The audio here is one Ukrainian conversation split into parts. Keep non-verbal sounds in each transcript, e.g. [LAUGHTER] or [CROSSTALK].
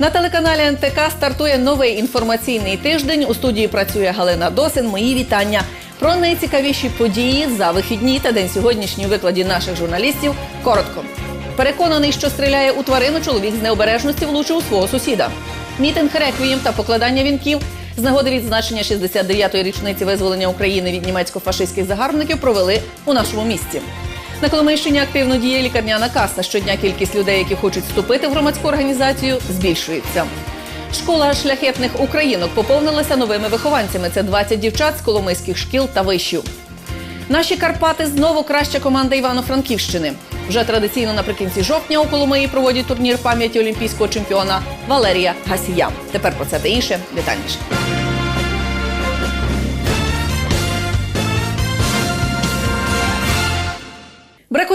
На телеканалі НТК стартує новий інформаційний тиждень. У студії працює Галина Досин. Мої вітання про найцікавіші події за вихідні та день сьогоднішній у викладі наших журналістів. Коротко. Переконаний, що стріляє у тварину, чоловік з необережності влучив у свого сусіда. Мітинг реквієм та покладання вінків з нагоди відзначення 69-ї річниці визволення України від німецько-фашистських загарбників провели у нашому місті. На Коломийщині активно діє лікарняна каса. Щодня кількість людей, які хочуть вступити в громадську організацію, збільшується. Школа шляхетних українок поповнилася новими вихованцями. Це 20 дівчат з коломийських шкіл та вишів. Наші Карпати знову краща команда Івано-Франківщини. Вже традиційно наприкінці жовтня у Коломиї проводять турнір пам'яті олімпійського чемпіона Валерія Гасія. Тепер про це та інше детальніше.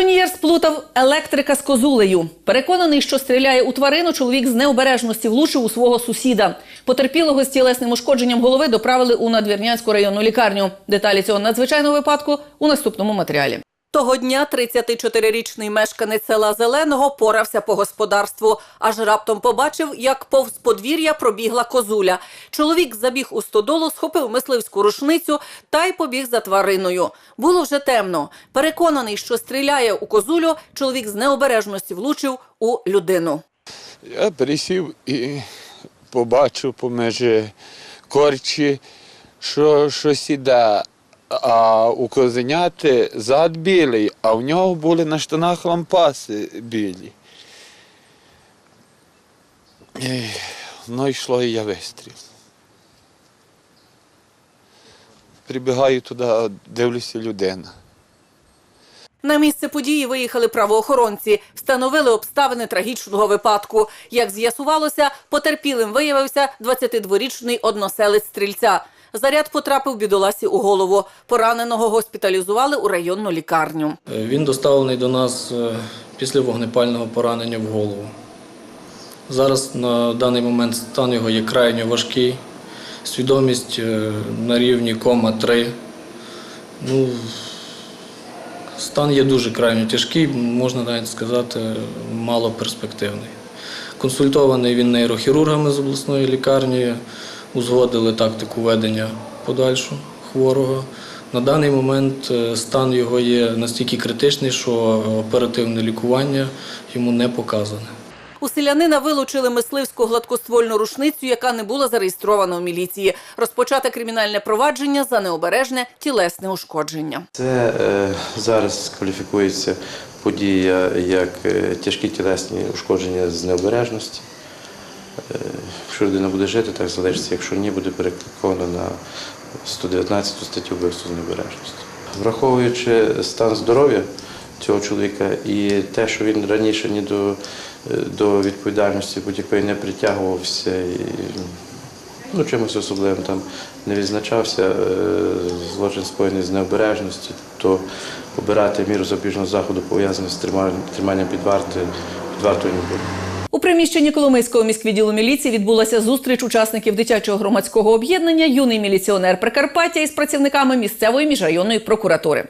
Браконьєр сплутав електрика з козулею. Переконаний, що стріляє у тварину, чоловік з необережності влучив у свого сусіда. Потерпілого з тілесним ушкодженням голови доправили у надвірнянську районну лікарню. Деталі цього надзвичайного випадку у наступному матеріалі. Того дня 34-річний мешканець села Зеленого порався по господарству, аж раптом побачив, як повз подвір'я пробігла козуля. Чоловік забіг у стодолу, схопив мисливську рушницю та й побіг за твариною. Було вже темно. Переконаний, що стріляє у козулю, чоловік з необережності влучив у людину. Я пересів і побачив поміж корчі, що щось іде. А у козеняти зад білий, а в нього були на штанах лампаси білі. І, ну йшло і я вистріл. Прибігаю туди, дивлюся людина. На місце події виїхали правоохоронці, встановили обставини трагічного випадку. Як з'ясувалося, потерпілим виявився 22-річний односелець стрільця. Заряд потрапив бідоласі у голову. Пораненого госпіталізували у районну лікарню. Е, Він доставлений до нас е, після вогнепального поранення в голову. Зараз на даний момент стан його є крайньо важкий, свідомість е, на рівні кома 3. Ну, стан є дуже крайньо тяжкий, можна навіть сказати, малоперспективний. Консультований він нейрохірургами з обласної лікарні, узгодили тактику ведення подальшу хворого. На даний момент е, стан його є настільки критичний, що оперативне лікування йому не показане. У селянина вилучили мисливську гладкоствольну рушницю, яка не була зареєстрована у міліції. Розпочате кримінальне провадження за необережне тілесне ушкодження. Це е, зараз кваліфікується подія як е, тяжкі тілесні ушкодження з необережності. Е, якщо людина буде жити, так залишиться. Якщо ні, буде перекликовано на 119 статтю вбивства з необережності. Враховуючи стан здоров'я цього чоловіка і те, що він раніше ні до, до відповідальності будь-якої не притягувався і ну, чимось особливим там не відзначався, е, злочин скоєний з необережності, то обирати міру запобіжного заходу пов'язану з триманням під вартою, під вартою не буде. Приміщенні Коломийського міськвідділу міліції відбулася зустріч учасників дитячого громадського об'єднання Юний міліціонер Прикарпаття із працівниками місцевої міжрайонної прокуратури.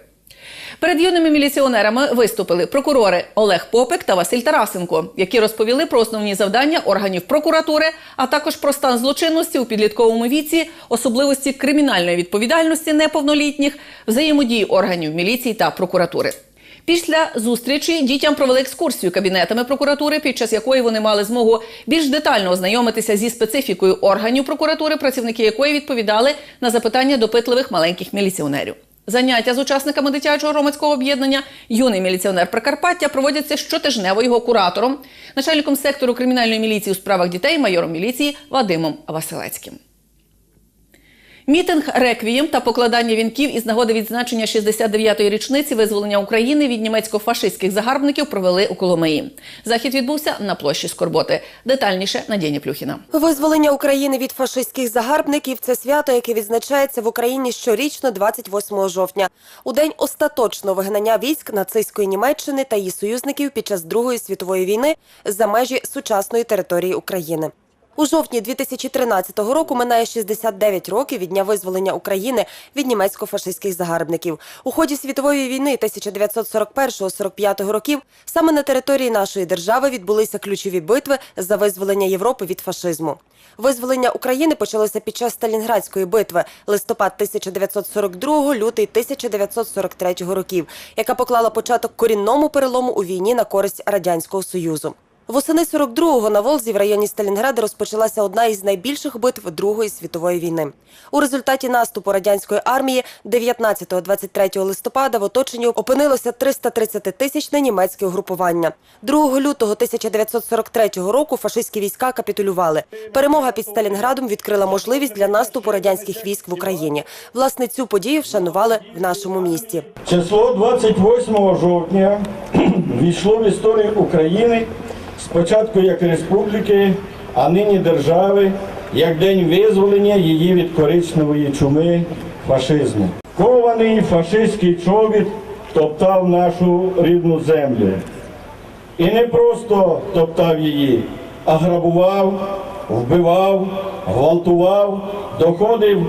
Перед юними міліціонерами виступили прокурори Олег Попик та Василь Тарасенко, які розповіли про основні завдання органів прокуратури, а також про стан злочинності у підлітковому віці, особливості кримінальної відповідальності неповнолітніх, взаємодії органів міліції та прокуратури. Після зустрічі дітям провели екскурсію кабінетами прокуратури, під час якої вони мали змогу більш детально ознайомитися зі специфікою органів прокуратури, працівники якої відповідали на запитання допитливих маленьких міліціонерів. Заняття з учасниками дитячого громадського об'єднання Юний міліціонер Прикарпаття проводяться щотижнево його куратором, начальником сектору кримінальної міліції у справах дітей, майором міліції Вадимом Василецьким. Мітинг реквієм та покладання вінків із нагоди відзначення 69-ї річниці визволення України від німецько-фашистських загарбників провели у Коломиї. Захід відбувся на площі Скорботи. Детальніше Надія Плюхіна. Визволення України від фашистських загарбників це свято, яке відзначається в Україні щорічно 28 жовтня, у день остаточного вигнання військ нацистської Німеччини та її союзників під час Другої світової війни за межі сучасної території України. У жовтні 2013 року минає 69 років від дня визволення України від німецько-фашистських загарбників. У ході світової війни 1941-45 років саме на території нашої держави відбулися ключові битви за визволення Європи від фашизму. Визволення України почалося під час Сталінградської битви листопад 1942 лютий 1943 років, яка поклала початок корінному перелому у війні на користь радянського союзу. Восени 42-го на Волзі в районі Сталінграда розпочалася одна із найбільших битв Другої світової війни. У результаті наступу радянської армії 19-23 листопада в оточенні опинилося 330-тисячне німецьке угрупування. 2 лютого 1943 року фашистські війська капітулювали. Перемога під Сталінградом відкрила можливість для наступу радянських військ в Україні. Власне, цю подію вшанували в нашому місті. Число 28 жовтня [CLEARS THROAT] війшло в історію України спочатку як республіки, а нині держави, як день визволення її від коричневої чуми фашизму. Кований фашистський чобіт топтав нашу рідну землю. І не просто топтав її, а грабував, вбивав, гвалтував, доходив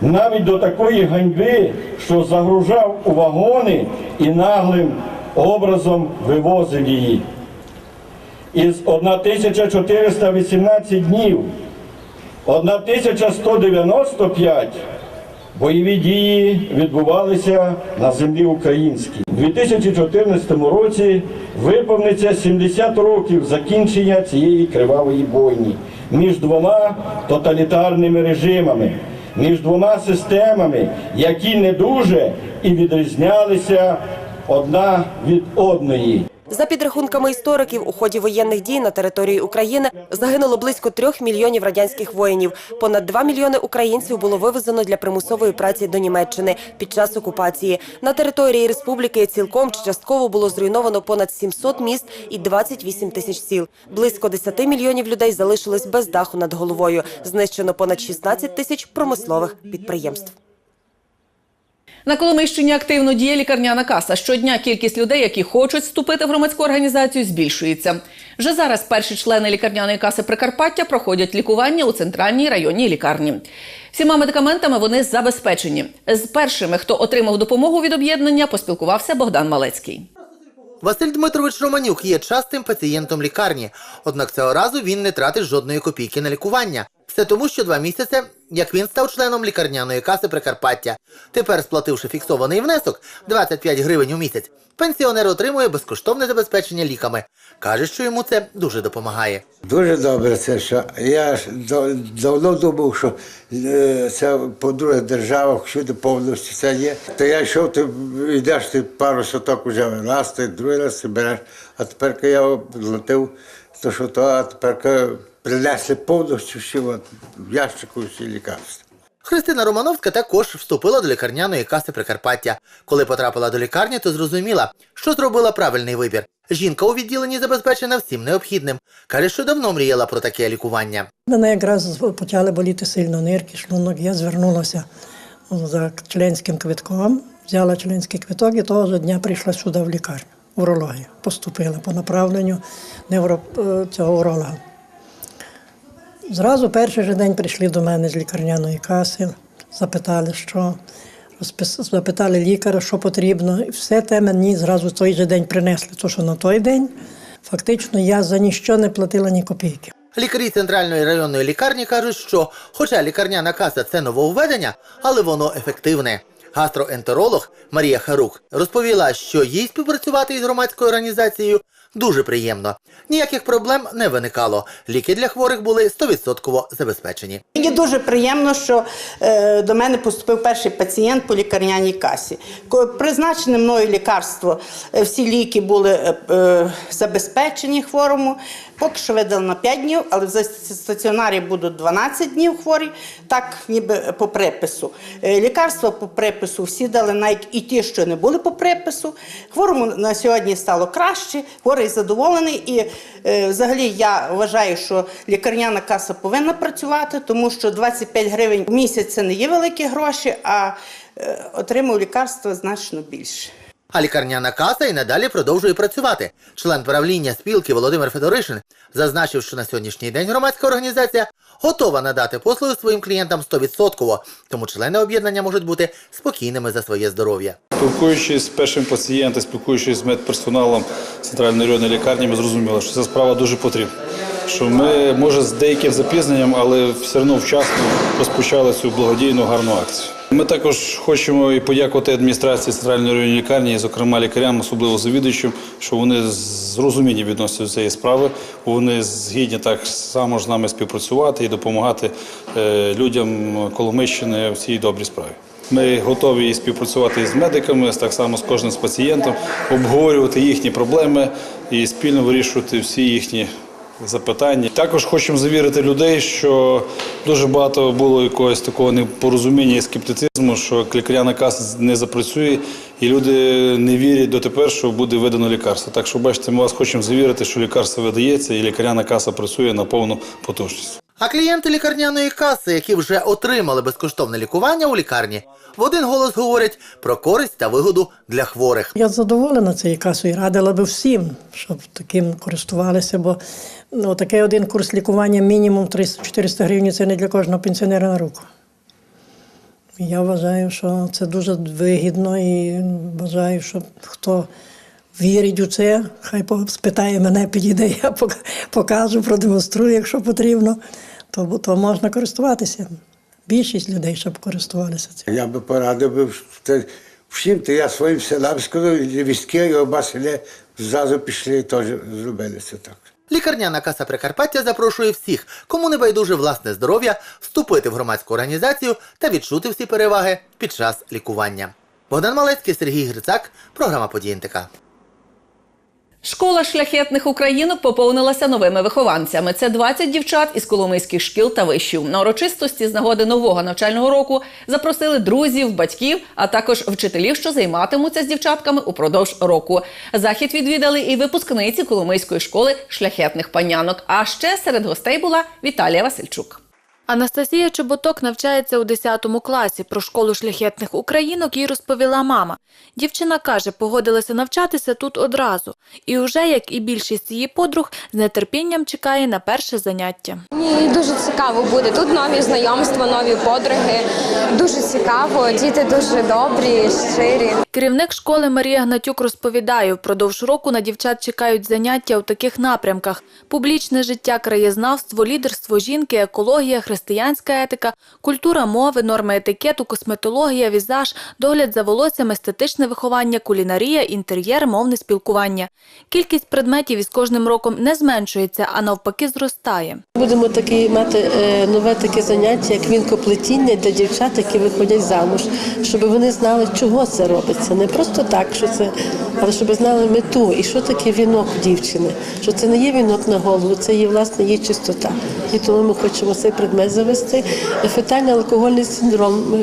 навіть до такої ганьби, що загружав у вагони і наглим образом вивозив її. Із 1418 днів 1195 бойові дії відбувалися на землі українській. У 2014 році виповниться 70 років закінчення цієї кривавої бойні між двома тоталітарними режимами, між двома системами, які не дуже і відрізнялися одна від одної. За підрахунками істориків, у ході воєнних дій на території України загинуло близько трьох мільйонів радянських воїнів. Понад два мільйони українців було вивезено для примусової праці до Німеччини під час окупації. На території республіки цілком чи частково було зруйновано понад 700 міст і 28 тисяч сіл. Близько 10 мільйонів людей залишились без даху над головою. Знищено понад 16 тисяч промислових підприємств. На Коломийщині активно діє лікарняна каса. Щодня кількість людей, які хочуть вступити в громадську організацію, збільшується. Вже зараз перші члени лікарняної каси Прикарпаття проходять лікування у центральній районній лікарні. Всіма медикаментами вони забезпечені. З першими, хто отримав допомогу від об'єднання, поспілкувався Богдан Малецький. Василь Дмитрович Романюк є частим пацієнтом лікарні, однак цього разу він не тратить жодної копійки на лікування. Все тому, що два місяці, як він став членом лікарняної каси Прикарпаття. Тепер, сплативши фіксований внесок 25 гривень у місяць, пенсіонер отримує безкоштовне забезпечення ліками. Каже, що йому це дуже допомагає. Дуже добре це, що я давно думав, що е, це по других державах всюди повністю це є. То я йшов, ти йдеш ти пару соток вже раз, ти другий раз ти береш. А тепер я оплатив, то що то, а тепер коли принесли повністю всі от, в ящику всі лікарства. Христина Романовська також вступила до лікарняної каси Прикарпаття. Коли потрапила до лікарні, то зрозуміла, що зробила правильний вибір. Жінка у відділенні забезпечена всім необхідним. Каже, що давно мріяла про таке лікування. Мене якраз почали боліти сильно нирки, шлунок. Я звернулася за членським квитком, взяла членський квиток і того ж дня прийшла сюди в лікарню, урологію. Поступила по направленню невро... е, цього уролога. Зразу перший же день прийшли до мене з лікарняної каси, запитали, що запитали лікаря, що потрібно. І все те мені зразу в той же день принесли. То, що на той день фактично я за ніщо не платила ні копійки. Лікарі центральної районної лікарні кажуть, що, хоча лікарняна каса це нововведення, але воно ефективне. Гастроентеролог Марія Харук розповіла, що їй співпрацювати із громадською організацією дуже приємно. Ніяких проблем не виникало. Ліки для хворих були 100% забезпечені. Мені дуже приємно, що е, до мене поступив перший пацієнт по лікарняній касі. Призначене мною лікарство, е, всі ліки були е, забезпечені хворому. Поки що видали на 5 днів, але в стаціонарі будуть 12 днів хворі, так ніби по припису. Лікарства по припису всі дали, навіть і ті, що не були по припису. Хворому на сьогодні стало краще, хворий задоволений. І е, взагалі я вважаю, що лікарняна каса повинна працювати, тому що 25 гривень в місяць це не є великі гроші, а е, отримав лікарства значно більше. А лікарняна каса і надалі продовжує працювати. Член правління спілки Володимир Федоришин зазначив, що на сьогоднішній день громадська організація готова надати послуги своїм клієнтам 100%, тому члени об'єднання можуть бути спокійними за своє здоров'я. Спілкуючись з першим пацієнтом, спілкуючись з медперсоналом центральної районної лікарні, ми зрозуміли, що ця справа дуже потрібна. Що ми, може, з деяким запізненням, але все одно вчасно розпочали цю благодійну гарну акцію. Ми також хочемо і подякувати адміністрації центральної районної лікарні, і, зокрема лікарям, особливо завідувачам, що вони з розумінням відносяться до цієї справи. Вони згідні так само з нами співпрацювати і допомагати е, людям Коломищини в цій добрій справі. Ми готові і співпрацювати з медиками, так само з кожним з пацієнтом, обговорювати їхні проблеми і спільно вирішувати всі їхні запитання. Також хочемо завірити людей, що дуже багато було якогось такого непорозуміння і скептицизму, що лікаряна каса не запрацює, і люди не вірять дотепер, що буде видано лікарство. Так що, бачите, ми вас хочемо завірити, що лікарство видається, і лікаряна каса працює на повну потужність. А клієнти лікарняної каси, які вже отримали безкоштовне лікування у лікарні, в один голос говорять про користь та вигоду для хворих. Я задоволена цією касою і радила би всім, щоб таким користувалися, бо ну, такий один курс лікування мінімум 300-400 гривень це не для кожного пенсіонера на руку. Я вважаю, що це дуже вигідно і бажаю, щоб хто вірить у це, хай спитає мене, підійде, я покажу, продемонструю, якщо потрібно, то, то можна користуватися. Більшість людей, щоб користувалися цим. Я би порадив би всім, то я своїм селам сказав, і вістки, і оба селі зразу пішли і теж зробили це так. Лікарняна каса Прикарпаття запрошує всіх, кому не байдуже власне здоров'я, вступити в громадську організацію та відчути всі переваги під час лікування. Богдан Малецький, Сергій Грицак, програма «Події НТК». Школа шляхетних українок поповнилася новими вихованцями. Це 20 дівчат із коломийських шкіл та вишів. На урочистості з нагоди нового навчального року запросили друзів, батьків, а також вчителів, що займатимуться з дівчатками упродовж року. Захід відвідали і випускниці Коломийської школи шляхетних панянок. А ще серед гостей була Віталія Васильчук. Анастасія Чоботок навчається у 10 класі. Про школу шляхетних українок їй розповіла мама. Дівчина каже, погодилася навчатися тут одразу. І уже, як і більшість її подруг, з нетерпінням чекає на перше заняття. Мені дуже цікаво буде. Тут нові знайомства, нові подруги. Дуже цікаво. Діти дуже добрі, щирі. Керівник школи Марія Гнатюк розповідає, впродовж року на дівчат чекають заняття у таких напрямках: публічне життя, краєзнавство, лідерство жінки, екологія, християнська етика, культура мови, норми етикету, косметологія, візаж, догляд за волоссям, естетичне виховання, кулінарія, інтер'єр, мовне спілкування. Кількість предметів із кожним роком не зменшується, а навпаки зростає. Будемо такі мати е, нове таке заняття, як вінкоплетіння для дівчат, які виходять замуж, щоб вони знали, чого це робиться. Не просто так, що це, але щоб знали мету і що таке вінок дівчини. Що це не є вінок на голову, це є власне її чистота. І тому ми хочемо цей предмет завести. Фетальний алкогольний синдром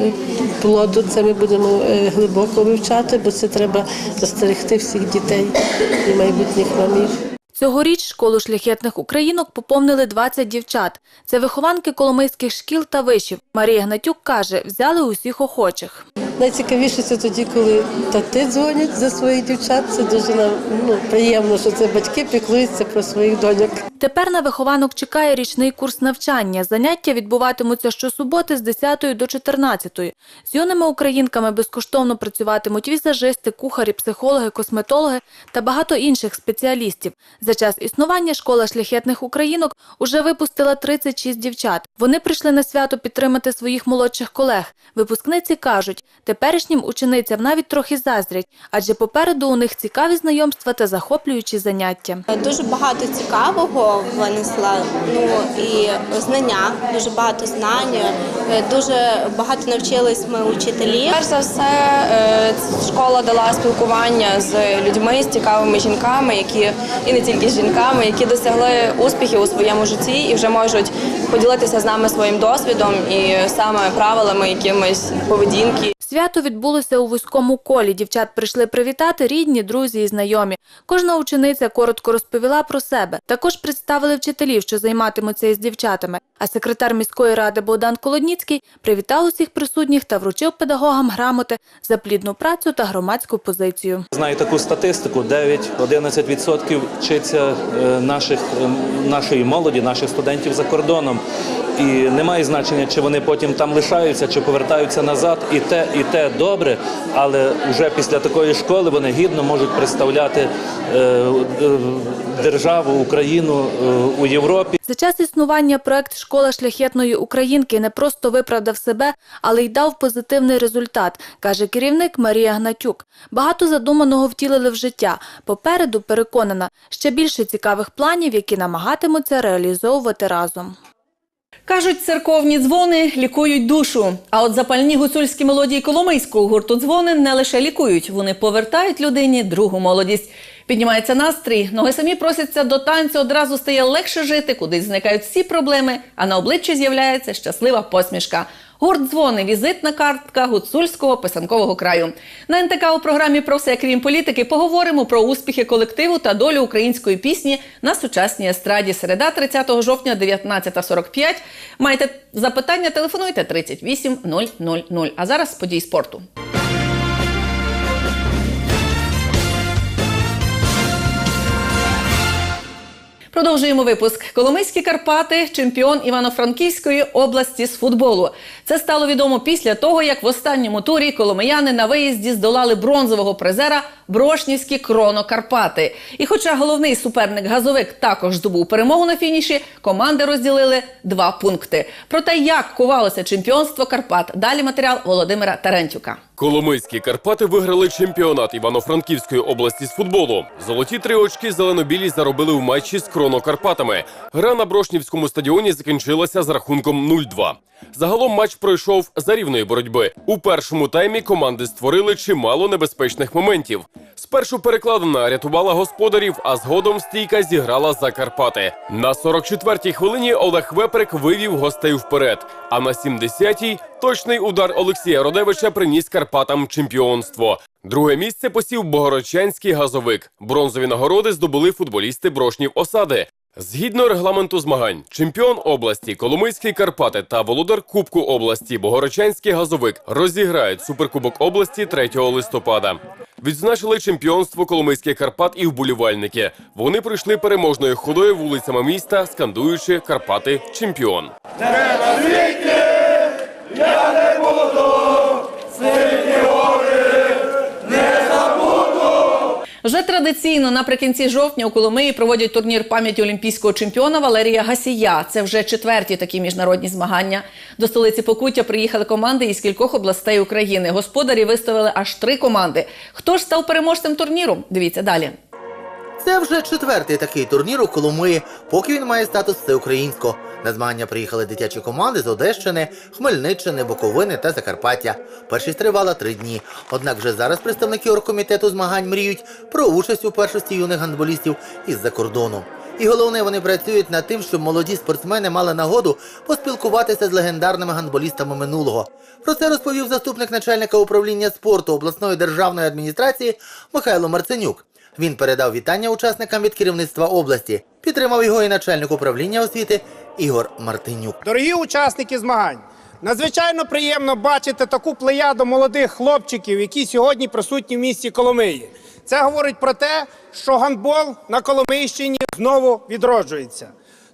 плоду. Це ми будемо е, глибоко вивчати, бо це треба застерегти всіх дітей і майбутніх мамів. Цьогоріч школу шляхетних українок поповнили 20 дівчат. Це вихованки коломийських шкіл та вишів. Марія Гнатюк каже, взяли усіх охочих. Найцікавіше це тоді, коли тати дзвонять за своїх дівчат. Це дуже ну, приємно, що це батьки піклуються про своїх доньок. Тепер на вихованок чекає річний курс навчання. Заняття відбуватимуться щосуботи з 10 до 14. З юними українками безкоштовно працюватимуть візажисти, кухарі, психологи, косметологи та багато інших спеціалістів. За час існування школа шляхетних українок уже випустила 36 дівчат. Вони прийшли на свято підтримати своїх молодших колег. Випускниці кажуть, теперішнім ученицям навіть трохи заздрять, адже попереду у них цікаві знайомства та захоплюючі заняття. Дуже багато цікавого винесла. Ну і знання, дуже багато знань. Е, Дуже багато навчились ми учителі. Перш за все, е, школа дала спілкування з людьми, з цікавими жінками, які і не тільки з жінками, які досягли успіхів у своєму житті і вже можуть поділитися з нами своїм досвідом і саме правилами якимось поведінки. Свято відбулося у вузькому колі. Дівчат прийшли привітати рідні, друзі і знайомі. Кожна учениця коротко розповіла про себе. Також представили вчителів, що займатимуться із дівчатами. А секретар міської ради Богдан Колодніцький привітав усіх присутніх та вручив педагогам грамоти за плідну працю та громадську позицію. Знаю таку статистику: 9-11% вчиться е, наших, е, нашої молоді, наших студентів за кордоном. І немає значення, чи вони потім там лишаються, чи повертаються назад. І те, і те добре, але вже після такої школи вони гідно можуть представляти е, е, державу, Україну е, у Європі. За час існування проект Школа шляхетної українки не просто виправдав себе, але й дав позитивний результат, каже керівник Марія Гнатюк. Багато задуманого втілили в життя. Попереду переконана ще більше цікавих планів, які намагатимуться реалізовувати разом. Кажуть, церковні дзвони лікують душу. А от запальні гуцульські мелодії Коломийського гурту дзвони не лише лікують, вони повертають людині другу молодість. Піднімається настрій, ноги самі просяться до танцю, одразу стає легше жити, кудись зникають всі проблеми, а на обличчі з'являється щаслива посмішка. Гурт дзвони візитна картка гуцульського писанкового краю. На НТК у програмі про все крім політики поговоримо про успіхи колективу та долю української пісні на сучасній естраді. Середа 30 жовтня, 19.45. Маєте запитання? Телефонуйте 38 000. А зараз подій спорту. Продовжуємо випуск. Коломийські Карпати, чемпіон Івано-Франківської області з футболу. Це стало відомо після того, як в останньому турі коломияни на виїзді здолали бронзового призера Брошнівські Кроно Карпати. І хоча головний суперник газовик також здобув перемогу на фініші, команди розділили два пункти. Про те, як кувалося чемпіонство Карпат. Далі матеріал Володимира Терентюка. Коломийські Карпати виграли чемпіонат Івано-Франківської області з футболу. Золоті три очки зелено-білі заробили в матчі з Кроно Карпатами. Гра на Брошнівському стадіоні закінчилася з рахунком 0-2. Загалом матч пройшов за рівної боротьби. У першому таймі команди створили чимало небезпечних моментів. Спершу перекладина рятувала господарів, а згодом стійка зіграла за Карпати. На 44-й хвилині Олег Веприк вивів гостей вперед. А на 70-й точний удар Олексія Родевича приніс Карпатам чемпіонство. Друге місце посів Богородчанський газовик. Бронзові нагороди здобули футболісти Брошнів Осади. Згідно регламенту змагань, чемпіон області Коломийський Карпати та володар Кубку області Богородчанський газовик розіграють суперкубок області 3 листопада. Відзначили чемпіонство Коломийських Карпат і вболівальники. Вони прийшли переможною ходою вулицями міста, скандуючи Карпати чемпіон. Вже традиційно наприкінці жовтня у Коломиї проводять турнір пам'яті олімпійського чемпіона Валерія Гасія. Це вже четверті такі міжнародні змагання. До столиці Покуття приїхали команди із кількох областей України. Господарі виставили аж три команди. Хто ж став переможцем турніру? Дивіться далі. Це вже четвертий такий турнір у Коломиї, поки він має статус всеукраїнського. На змагання приїхали дитячі команди з Одещини, Хмельниччини, Буковини та Закарпаття. Першість тривала три дні. Однак вже зараз представники оргкомітету змагань мріють про участь у першості юних гандболістів із-за кордону. І головне, вони працюють над тим, щоб молоді спортсмени мали нагоду поспілкуватися з легендарними гандболістами минулого. Про це розповів заступник начальника управління спорту обласної державної адміністрації Михайло Марценюк. Він передав вітання учасникам від керівництва області. Підтримав його і начальник управління освіти Ігор Мартинюк. Дорогі учасники змагань, надзвичайно приємно бачити таку плеяду молодих хлопчиків, які сьогодні присутні в місті Коломиї. Це говорить про те, що гандбол на Коломийщині знову відроджується.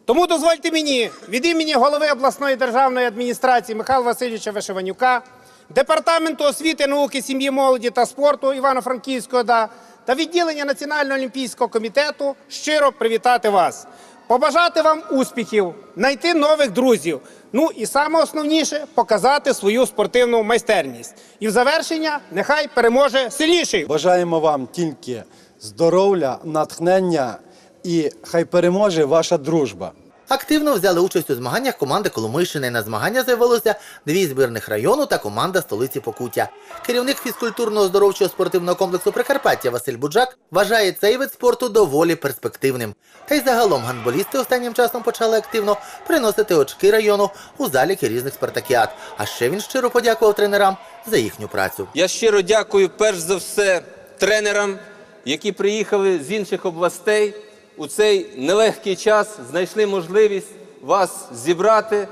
Тому дозвольте мені від імені голови обласної державної адміністрації Михайла Васильовича Вишиванюка, департаменту освіти, науки, сім'ї, молоді та спорту Івано-Франківського ОДА та відділення Національного олімпійського комітету щиро привітати вас, побажати вам успіхів, знайти нових друзів. Ну і саме основніше показати свою спортивну майстерність. І в завершення нехай переможе сильніший. Бажаємо вам тільки здоров'я, натхнення і хай переможе ваша дружба. Активно взяли участь у змаганнях команди Коломийщини. На змагання з'явилося дві збірних району та команда столиці Покуття. Керівник фізкультурно-оздоровчого спортивного комплексу Прикарпаття Василь Буджак вважає цей вид спорту доволі перспективним. Та й загалом гандболісти останнім часом почали активно приносити очки району у заліки різних спартакіад. А ще він щиро подякував тренерам за їхню працю. Я щиро дякую перш за все тренерам, які приїхали з інших областей у цей нелегкий час, знайшли можливість вас зібрати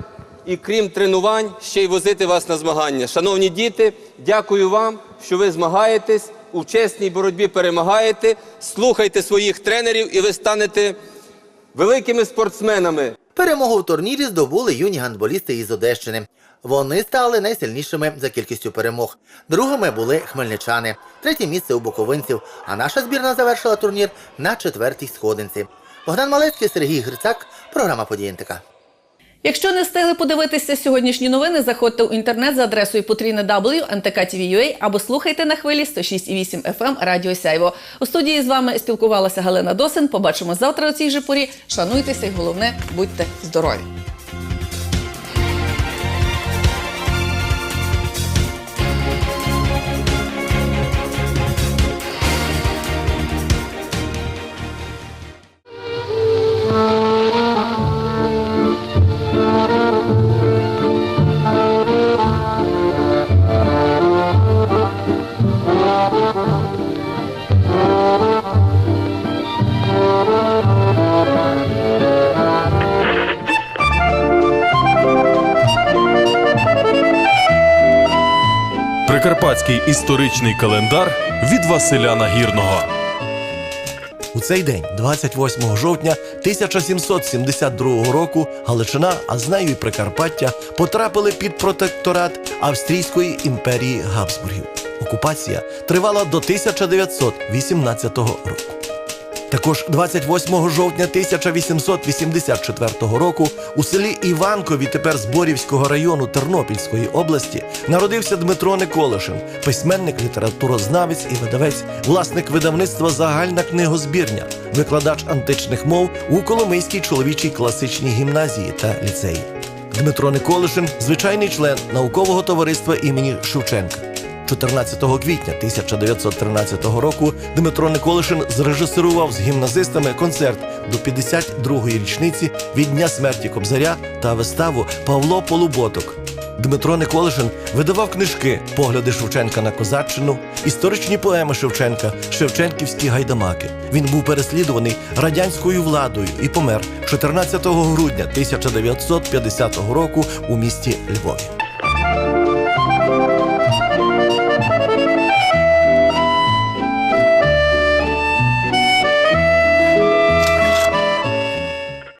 і крім тренувань, ще й возити вас на змагання. Шановні діти, дякую вам, що ви змагаєтесь, у чесній боротьбі перемагаєте, слухайте своїх тренерів і ви станете великими спортсменами. Перемогу в турнірі здобули юні гандболісти із Одещини. Вони стали найсильнішими за кількістю перемог. Другими були хмельничани, третє місце у боковинців. А наша збірна завершила турнір на четвертій сходинці. Богдан Малецький, Сергій Грицак, програма «Події НТК». Якщо не встигли подивитися сьогоднішні новини, заходьте у інтернет за адресою потрійне W або слухайте на хвилі 106,8 FM Радіо Сяйво. У студії з вами спілкувалася Галина Досин. Побачимо завтра у цій же порі. Шануйтеся і головне, будьте здорові! Прикарпатський історичний календар від Василя Нагірного. У цей день, 28 жовтня 1772 року, Галичина, а з нею і Прикарпаття, потрапили під протекторат Австрійської імперії Габсбургів. Окупація тривала до 1918 року. Також 28 жовтня 1884 року у селі Іванкові, тепер Зборівського району Тернопільської області, народився Дмитро Николишин, письменник, літературознавець і видавець, власник видавництва Загальна книгозбірня, викладач античних мов у Коломийській чоловічій класичній гімназії та ліцеї. Дмитро Николишин звичайний член наукового товариства імені Шевченка. 14 квітня 1913 року Дмитро Николишин зрежисерував з гімназистами концерт до 52-ї річниці від дня смерті Кобзаря та виставу Павло Полуботок. Дмитро Николишин видавав книжки Погляди Шевченка на козаччину, історичні поеми Шевченка, Шевченківські гайдамаки. Він був переслідуваний радянською владою і помер 14 грудня 1950 року у місті Львові.